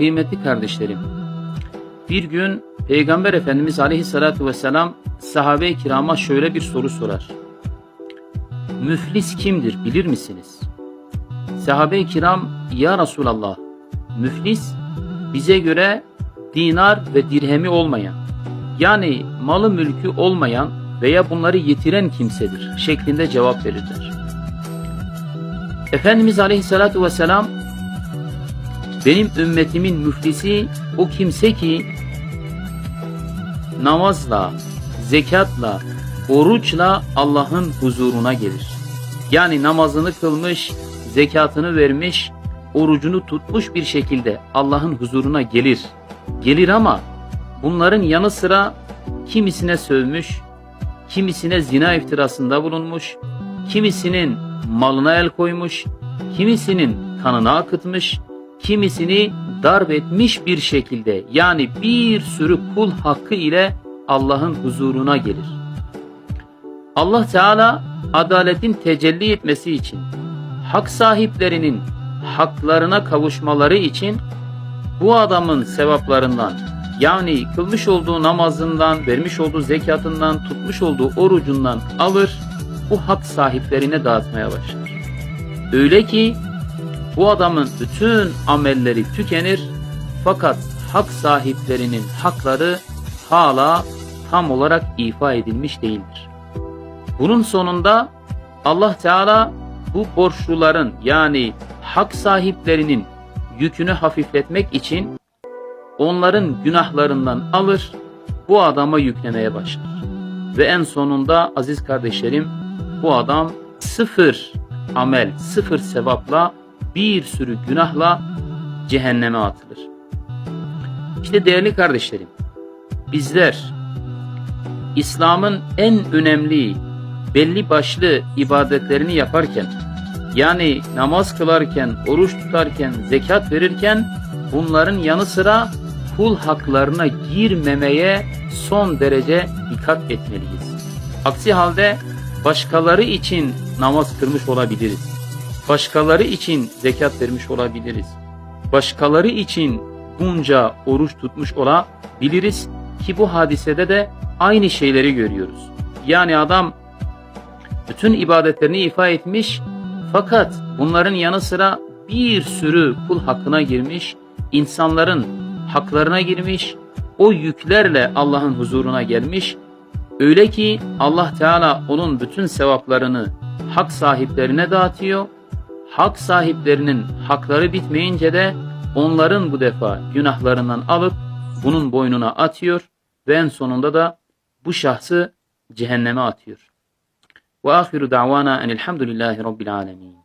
Kıymetli kardeşlerim, bir gün Peygamber Efendimiz Aleyhisselatü Vesselam sahabe-i kirama şöyle bir soru sorar. Müflis kimdir bilir misiniz? Sahabe-i kiram ya Resulallah müflis bize göre dinar ve dirhemi olmayan yani malı mülkü olmayan veya bunları yitiren kimsedir şeklinde cevap verirler. Efendimiz Aleyhisselatü Vesselam benim ümmetimin müflisi o kimse ki namazla, zekatla, oruçla Allah'ın huzuruna gelir. Yani namazını kılmış, zekatını vermiş, orucunu tutmuş bir şekilde Allah'ın huzuruna gelir. Gelir ama bunların yanı sıra kimisine sövmüş, kimisine zina iftirasında bulunmuş, kimisinin malına el koymuş, kimisinin kanını akıtmış, kimisini darp etmiş bir şekilde yani bir sürü kul hakkı ile Allah'ın huzuruna gelir. Allah Teala adaletin tecelli etmesi için, hak sahiplerinin haklarına kavuşmaları için bu adamın sevaplarından yani kılmış olduğu namazından, vermiş olduğu zekatından, tutmuş olduğu orucundan alır, bu hak sahiplerine dağıtmaya başlar. Öyle ki bu adamın bütün amelleri tükenir fakat hak sahiplerinin hakları hala tam olarak ifa edilmiş değildir. Bunun sonunda Allah Teala bu borçluların yani hak sahiplerinin yükünü hafifletmek için onların günahlarından alır bu adama yüklemeye başlar. Ve en sonunda aziz kardeşlerim bu adam sıfır amel, sıfır sevapla bir sürü günahla cehenneme atılır. İşte değerli kardeşlerim, bizler İslam'ın en önemli belli başlı ibadetlerini yaparken yani namaz kılarken, oruç tutarken, zekat verirken bunların yanı sıra kul haklarına girmemeye son derece dikkat etmeliyiz. Aksi halde başkaları için namaz kılmış olabiliriz. Başkaları için zekat vermiş olabiliriz. Başkaları için bunca oruç tutmuş olabiliriz ki bu hadisede de aynı şeyleri görüyoruz. Yani adam bütün ibadetlerini ifa etmiş fakat bunların yanı sıra bir sürü kul hakkına girmiş, insanların haklarına girmiş, o yüklerle Allah'ın huzuruna gelmiş. Öyle ki Allah Teala onun bütün sevaplarını hak sahiplerine dağıtıyor. Hak sahiplerinin hakları bitmeyince de onların bu defa günahlarından alıp bunun boynuna atıyor ve en sonunda da bu şahsı cehenneme atıyor. Ve ahiru davana enelhamdülillahi rabbil alemin.